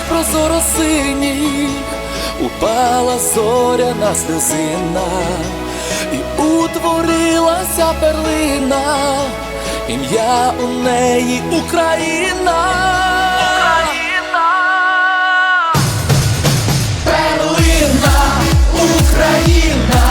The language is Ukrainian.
Прозоро синів упала зоряна сльозина, і утворилася перлина, ім'я у неї Україна. Перлина, Україна,